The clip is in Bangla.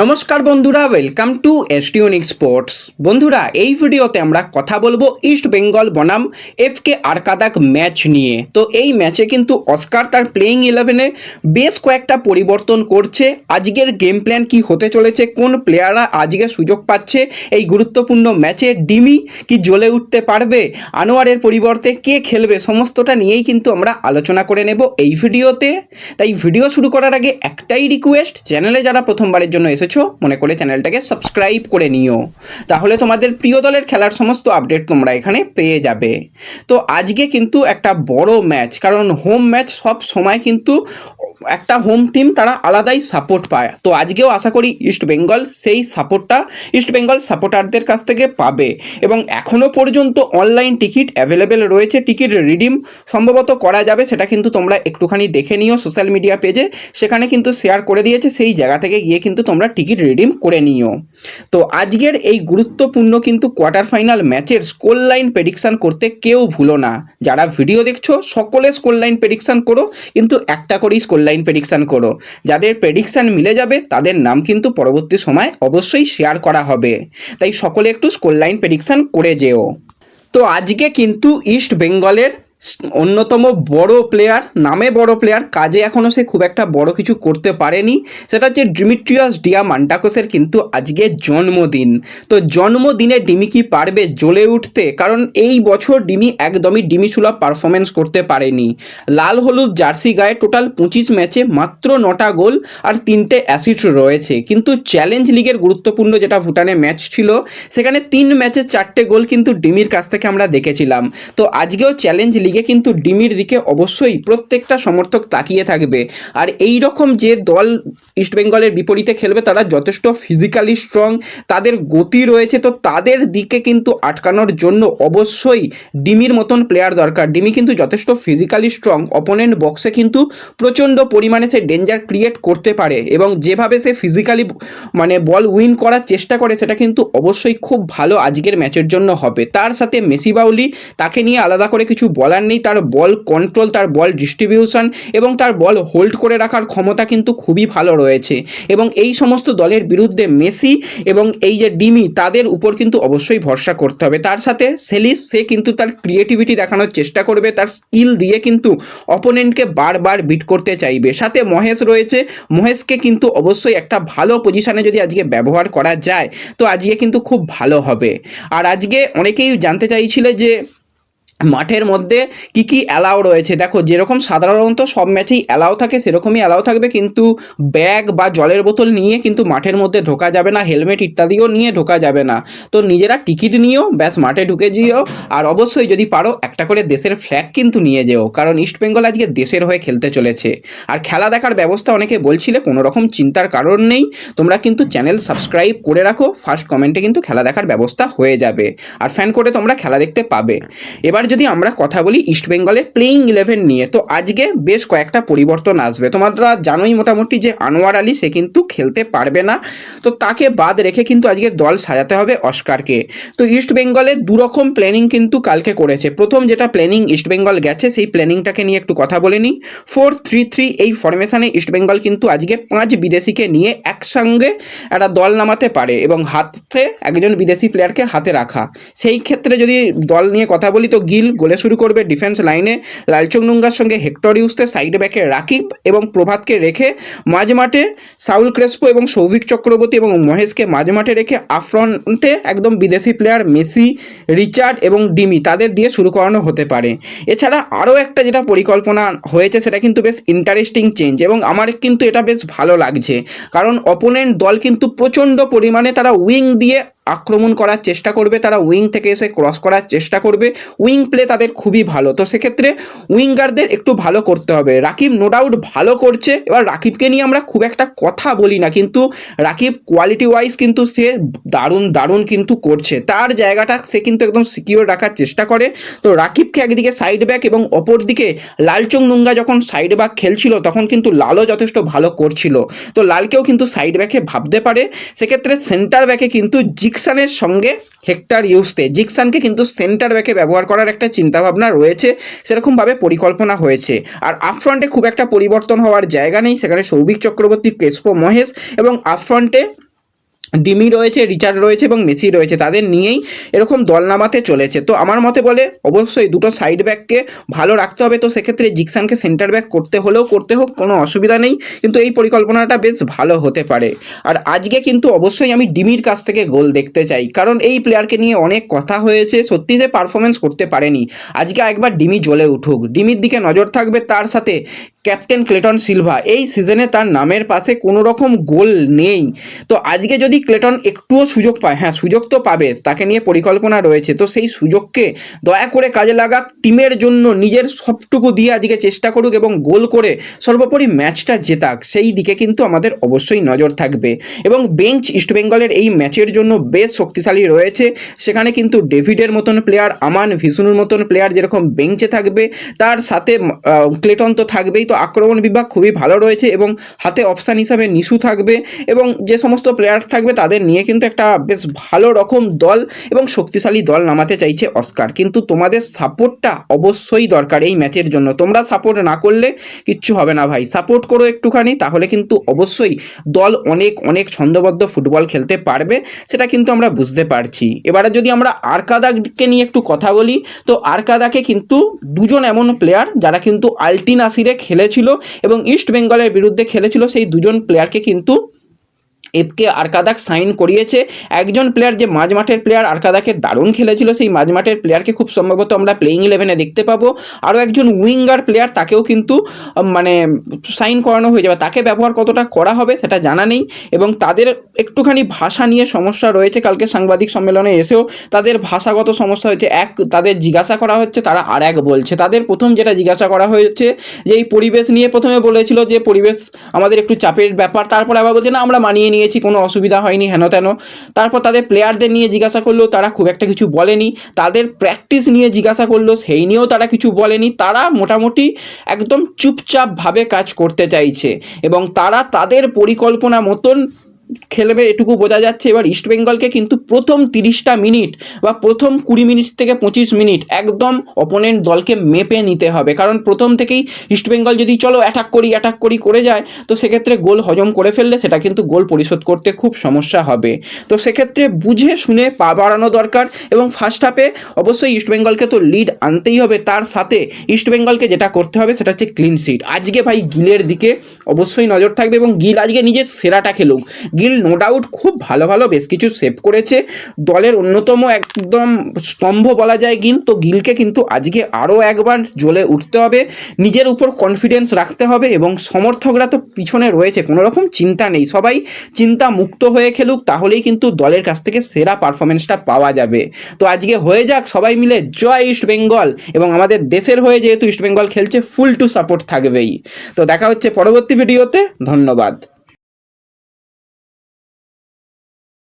নমস্কার বন্ধুরা ওয়েলকাম টু এসটিউনিক স্পোর্টস বন্ধুরা, এই ভিডিওতে আমরা কথা বলব ইস্ট বেঙ্গল বনাম এফ এফকে আরকাদাক ম্যাচ নিয়ে। তো এই ম্যাচে কিন্তু অস্কার তার প্লেয়িং ইলেভেনে বেশ কয়েকটা পরিবর্তন করছে। আজকের গেম প্ল্যান কি হতে চলেছে, কোন প্লেয়াররা আজকে সুযোগ পাচ্ছে, এই গুরুত্বপূর্ণ ম্যাচে ডিমি কি জ্বলে উঠতে পারবে, আনোয়ারের পরিবর্তে কে খেলবে, সমস্তটা নিয়েই কিন্তু আমরা আলোচনা করে নেব এই ভিডিওতে। তাই ভিডিও শুরু করার আগে একটাই রিকোয়েস্ট চ্যানেলে যারা প্রথমবারের জন্য এসেছ, মনে করে চ্যানেলটাকে সাবস্ক্রাইব করে নিও। তাহলে তোমাদের প্রিয় দলের খেলার সমস্ত আপডেট তোমরা এখানে পেয়ে যাবে। তো আজকে কিন্তু একটা বড় ম্যাচ কারণ হোম ম্যাচ সব সময় কিন্তু একটা হোম টিম তারা আলাদাই সাপোর্ট পায়। তো আজকেও আশা করি ইস্ট বেঙ্গল সেই সাপোর্টটা ইস্ট বেঙ্গল সাপোর্টারদের কাছ থেকে পাবে। এবং এখনও পর্যন্ত অনলাইন টিকিট অ্যাভেলেবেল রয়েছে টিকিট রিডিম সম্ভবত করা যাবে, সেটা কিন্তু তোমরা একটুখানি দেখে নিও সোশ্যাল মিডিয়া পেজে সেখানে কিন্তু শেয়ার করে দিয়েছে, সেই জায়গা থেকে গিয়ে কিন্তু তোমরা টিকিট রিডিম করে নিও। তো আজকের এই গুরুত্বপূর্ণ কিন্তু কোয়ার্টার ফাইনাল ম্যাচের স্কোর লাইন প্রেডিকশান করতে কেউ ভুলো না। যারা ভিডিও দেখছ, সকলে স্কোর লাইন প্রেডিকশান করো, কিন্তু একটা করেই স্কোর লাইন প্রেডিকশান করো। যাদের প্রেডিকশান মিলে যাবে, তাদের নাম কিন্তু পরবর্তী সময় অবশ্যই শেয়ার করা হবে। তাই সকলে একটু স্কোর লাইন প্রেডিকশান করে যেও। তো আজকে কিন্তু ইস্ট বেঙ্গলের অন্যতম বড় প্লেয়ার নামে বড় প্লেয়ার কাজে এখনও সে খুব একটা বড় কিছু করতে পারেনি। সেটা হচ্ছে ডিমিট্রিয়াস ডিয়া মান্টাকোসের কিন্তু আজকে জন্মদিন। তো জন্মদিনে ডিমি কি পারবে জ্বলে উঠতে? কারণ এই বছর ডিমি একদমই ডিমি সুলভ পারফরমেন্স করতে পারেনি। লাল হলুদ জার্সি গায়ে টোটাল পঁচিশ ম্যাচে মাত্র নটা গোল আর তিনটে অ্যাসিড রয়েছে। কিন্তু চ্যালেঞ্জ লিগের গুরুত্বপূর্ণ যেটা ভুটানে ম্যাচ ছিল, সেখানে তিন ম্যাচে চারটে গোল কিন্তু ডিমির কাছ থেকে আমরা দেখেছিলাম। তো আজকেও চ্যালেঞ্জ লিগে কিন্তু ডিমির দিকে অবশ্যই প্রত্যেকটা সমর্থক তাকিয়ে থাকবে। আর এই রকম যে দল ইস্টবেঙ্গলের বিপরীতে খেলবে, তারা যথেষ্ট ফিজিক্যালি স্ট্রং তাদের গতি রয়েছে, তো তাদের দিকে কিন্তু আটকানোর জন্য অবশ্যই ডিমির মতন প্লেয়ার দরকার। ডিমি কিন্তু যথেষ্ট ফিজিক্যালি স্ট্রং অপোনেন্ট বক্সে কিন্তু প্রচণ্ড পরিমাণে সে ডেঞ্জার ক্রিয়েট করতে পারে এবং যেভাবে সে ফিজিক্যালি মানে বল উইন করার চেষ্টা করে, সেটা কিন্তু অবশ্যই খুব ভালো আজকের ম্যাচের জন্য হবে। তার সাথে মেসি বাউলি, তাকে নিয়ে আলাদা করে কিছু বলার নেই, তার বল কন্ট্রোল তার বল ডিস্ট্রিবিউশন এবং তার বল হোল্ড করে রাখার ক্ষমতা কিন্তু খুবই ভালো রয়েছে। এবং এই সমস্ত দলের বিরুদ্ধে মেসি এবং এই যে ডিমি, তাদের উপর কিন্তু অবশ্যই ভরসা করতে হবে। তার সাথে সেলিস, সে কিন্তু তার ক্রিয়েটিভিটি দেখানোর চেষ্টা করবে, তার স্কিল দিয়ে কিন্তু অপোনেন্টকে বারবার বিট করতে চাইবে। সাথে মহেশ রয়েছে, মহেশকে কিন্তু অবশ্যই একটা ভালো পজিশনে যদি আজকে ব্যবহার করা যায়, তো আজকে কিন্তু খুব ভালো হবে। আর আজকে অনেকেই জানতে চাইছিল যে মাঠের মধ্যে কি কি অ্যালাউ রয়েছে? দেখো, যেরকম সাধারণত সব ম্যাচেই অ্যালাউ থাকে, সেরকমই অ্যালাউ থাকবে, কিন্তু ব্যাগ বা জলের বোতল নিয়ে কিন্তু মাঠের মধ্যে ঢোকা যাবে না হেলমেট ইত্যাদিও নিয়ে ঢোকা যাবে না। তো নিজেরা টিকিট নিয়েও ব্যাস, মাঠে ঢুকে যেও। আর অবশ্যই যদি পারো, একটা করে দেশের ফ্ল্যাগ কিন্তু নিয়ে যেও, কারণ ইস্টবেঙ্গল আজকে দেশের হয়ে খেলতে চলেছে। আর খেলা দেখার ব্যবস্থা অনেকে বলছিলে কোনো রকম চিন্তার কারণ নেই। তোমরা কিন্তু চ্যানেল সাবস্ক্রাইব করে রাখো ফার্স্ট কমেন্টে কিন্তু খেলা দেখার ব্যবস্থা হয়ে যাবে। আর ফ্যান করে তোমরা খেলা দেখতে পাবে। এবার যদি আমরা কথা বলি ইস্টবেঙ্গলের প্লেয়িং ইলেভেন নিয়ে, তো আজকে বেশ কয়েকটা পরিবর্তন আসবে। তোমরা জানোই মোটামুটি যে আনোয়ার আলী, সে কিন্তু খেলতে পারবে না। তো তাকে বাদ রেখে কিন্তু আজকে দল সাজাতে হবে অস্কারকে। তো ইস্টবেঙ্গলে দুরকম প্ল্যানিং কিন্তু কালকে করেছে। প্রথম যেটা প্ল্যানিং ইস্টবেঙ্গল গেছে, সেই প্ল্যানিংটাকে নিয়ে একটু কথা বলে নিই। ফোর থ্রি থ্রি এই ফরমেশনে ইস্টবেঙ্গল কিন্তু আজকে পাঁচ বিদেশিকে নিয়ে একসঙ্গে একটা দল নামাতে পারে এবং হাতে একজন বিদেশি প্লেয়ারকে হাতে রাখা। সেই ক্ষেত্রে যদি দল নিয়ে কথা বলি, তো গিল, গোলে শুরু করবে ডিফেন্স লাইনে লালচং নুঙ্গার সঙ্গে হেক্টর ইউসতে সাইড ব্যাকে রাকিব এবং প্রভাতকে রেখে মাঝ মাঠে সাউল ক্রেসপো এবং সৌভিক চক্রবর্তী এবং মহেশকে মাঝ মাঠে রেখে আফ্রন্টে একদম বিদেশি প্লেয়ার মেসি, রিচার্ড এবং ডিমি তাদের দিয়ে শুরু করানো হতে পারে। এছাড়া আরও একটা যেটা পরিকল্পনা হয়েছে সেটা কিন্তু বেশ ইন্টারেস্টিং চেঞ্জ এবং আমার কিন্তু এটা বেশ ভালো লাগছে। কারণ অপোনেন্ট দল কিন্তু প্রচণ্ড পরিমাণে তারা উইং দিয়ে আক্রমণ করার চেষ্টা করবে, তারা উইং থেকে এসে ক্রস করার চেষ্টা করবে। উইং প্লে তাদের খুবই ভালো। তো সেক্ষেত্রে উইঙ্গারদের একটু ভালো করতে হবে। রাকিব নো ডাউট ভালো করছে। এবার রাকিবকে নিয়ে আমরা খুব একটা কথা বলি না, কিন্তু রাকিব কোয়ালিটি ওয়াইজ কিন্তু সে দারুণ দারুণ কিন্তু করছে। তার জায়গাটা সে কিন্তু একদম সিকিওর রাখার চেষ্টা করে। তো রাকিবকে একদিকে সাইড ব্যাক এবং অপর দিকে লালচং নুঙ্গা যখন সাইড ব্যাক খেলছিল, তখন কিন্তু লালও যথেষ্ট ভালো করছিল। তো লালকেও কিন্তু সাইড ব্যাকে ভাবতে পারে। সেক্ষেত্রে সেন্টার ব্যাকে কিন্তু জিক জিকসানের সঙ্গে হেক্টার ইউসতে জিকসানকে কিন্তু সেন্টার ব্যাকে ব্যবহার করার একটা চিন্তাভাবনা রয়েছে, সেরকমভাবে পরিকল্পনা হয়েছে। আর আপফ্রন্টে খুব একটা পরিবর্তন হওয়ার জায়গা নেই, সেখানে সৌভিক চক্রবর্তী কেশপ মহেশ এবং আপফ্রন্টে ডিমি রয়েছে, রিচার্ড রয়েছে এবং মেসি রয়েছে। তাদের নিয়েই এরকম দল নামাতে চলেছে। তো আমার মতে বলে, অবশ্যই দুটো সাইড ব্যাককে ভালো রাখতে হবে। তো সেক্ষেত্রে জিকসানকে সেন্টার ব্যাক করতে হলেও করতে হোক, কোনো অসুবিধা নেই। কিন্তু এই পরিকল্পনাটা বেশ ভালো হতে পারে। আর আজকে কিন্তু অবশ্যই আমি ডিমির কাছ থেকে গোল দেখতে চাই। কারণ এই প্লেয়ারকে নিয়ে অনেক কথা হয়েছে। সত্যি যে পারফরমেন্স করতে পারেনি। আজকে একবার ডিমি জ্বলে উঠুক। ডিমির দিকে নজর থাকবে তার সাথে ক্যাপ্টেন ক্লেটন সিলভা। এই সিজনে তার নামের পাশে কোনো রকম গোল নেই। তো আজকে যদি ক্লেটন একটুও সুযোগ পায় হ্যাঁ সুযোগ তো পাবে, তাকে নিয়ে পরিকল্পনা রয়েছে। তো সেই সুযোগকে দয়া করে কাজে লাগাক টিমের জন্য নিজের সবটুকু দিয়ে আজকে চেষ্টা করুক এবং গোল করে সর্বোপরি ম্যাচটা জেতাক, সেই দিকে কিন্তু আমাদের অবশ্যই নজর থাকবে। এবং বেঞ্চ ইস্টবেঙ্গলের এই ম্যাচের জন্য বেশ শক্তিশালী রয়েছে। সেখানে কিন্তু ডেভিডের মতন প্লেয়ার, আমান ভিসুনুর মতন প্লেয়ার যেরকম বেঞ্চে থাকবে, তার সাথে ক্লেটন তো থাকবেই, তো আক্রমণ বিভাগ খুবই ভালো রয়েছে এবং হাতে অপশান হিসাবে নিশু থাকবে এবং যে সমস্ত প্লেয়ার থাকবে তাদের নিয়ে কিন্তু একটা বেশ ভালো রকম দল এবং শক্তিশালী দল নামাতে চাইছে অস্কার। কিন্তু তোমাদের সাপোর্টটা অবশ্যই দরকার এই ম্যাচের জন্য। তোমরা সাপোর্ট না করলে কিচ্ছু হবে না ভাই। সাপোর্ট করো একটুখানি, তাহলে কিন্তু অবশ্যই দল অনেক অনেক ছন্দবদ্ধ ফুটবল খেলতে পারবে, সেটা কিন্তু আমরা বুঝতে পারছি। এবারে যদি আমরা আরকাদাকে নিয়ে একটু কথা বলি, তো আরকাদাকে কিন্তু দুজন এমন প্লেয়ার যারা কিন্তু আলটিনাসিরে খেলেছিল এবং ইস্ট বেঙ্গলের বিরুদ্ধে খেলেছিল, সেই দুজন প্লেয়ারকে কিন্তু এফকে আরকাদাক সাইন করিয়েছে। একজন প্লেয়ার যে মাঝমাঠের প্লেয়ার আরকাদাকে দারুণ খেলেছিল সেই মাঝমাঠের প্লেয়ারকে খুব সম্ভবত আমরা প্লেইং ইলেভেনে দেখতে পাবো। আরও একজন উইঙ্গার প্লেয়ার তাকেও কিন্তু মানে সাইন করানো হয়ে যাবে। তাকে ব্যবহার কতটা করা হবে সেটা জানা নেই এবং তাদের একটুখানি ভাষা নিয়ে সমস্যা রয়েছে। কালকে সাংবাদিক সম্মেলনে এসেও তাদের ভাষাগত সমস্যা হয়েছে। এক, তাদের জিজ্ঞাসা করা হচ্ছে, তারা আর এক বলছে। তাদের প্রথম যেটা জিজ্ঞাসা করা হয়েছে, যে এই পরিবেশ নিয়ে প্রথমে বলেছিল যে পরিবেশ আমাদের একটু চাপের ব্যাপার, তারপর আবার বলছে, না, আমরা মানিয়ে নিয়েছি কোনো অসুবিধা হয়নি, হেন তেন। তারপর তাদের প্লেয়ারদের নিয়ে জিজ্ঞাসা করল, তারা খুব একটা কিছু বলেনি। তাদের প্র্যাকটিস নিয়ে জিজ্ঞাসা করল, সেই নিয়েও তারা কিছু বলেনি। তারা মোটামুটি একদম চুপচাপভাবে কাজ করতে চাইছে এবং তারা তাদের পরিকল্পনা মতন খেলবে, এটুকু বোঝা যাচ্ছে। এবার ইস্টবেঙ্গলকে কিন্তু প্রথম তিরিশটা মিনিট বা প্রথম কুড়ি মিনিট থেকে পঁচিশ মিনিট একদম অপোনেন্ট দলকে মেপে নিতে হবে। কারণ প্রথম থেকেই ইস্টবেঙ্গল যদি চলো অ্যাটাক করি অ্যাটাক করি, করে যায়, তো সেক্ষেত্রে গোল হজম করে ফেললে সেটা কিন্তু গোল পরিশোধ করতে খুব সমস্যা হবে। তো সেক্ষেত্রে বুঝে শুনে পা বাড়ানো দরকার এবং ফার্স্ট হাফে অবশ্যই ইস্টবেঙ্গলকে তো লিড আনতেই হবে। তার সাথে ইস্টবেঙ্গলকে যেটা করতে হবে সেটা হচ্ছে ক্লিন সিট আজকে ভাই গিলের দিকে অবশ্যই নজর থাকবে এবং গিল আজকে নিজের সেরাটা খেলুক। গিল নো ডাউট খুব ভালো ভালো বেশ কিছু সেভ করেছে। দলের অন্যতম একদম স্তম্ভ বলা যায় গিল। তো গিলকে কিন্তু আজকে আরও একবার জ্বলে উঠতে হবে। নিজের উপর কনফিডেন্স রাখতে হবে এবং সমর্থকরা তো পিছনে রয়েছে, কোনো রকম চিন্তা নেই। সবাই চিন্তা মুক্ত হয়ে খেলুক, তাহলেই কিন্তু দলের কাছ থেকে সেরা পারফরমেন্সটা পাওয়া যাবে। তো আজকে হয়ে যাক সবাই মিলে জয় ইস্ট বেঙ্গল এবং আমাদের দেশের হয়ে যেহেতু ইস্ট বেঙ্গল খেলছে ফুল টু সাপোর্ট থাকবেই। তো দেখা হচ্ছে পরবর্তী ভিডিওতে ধন্যবাদ।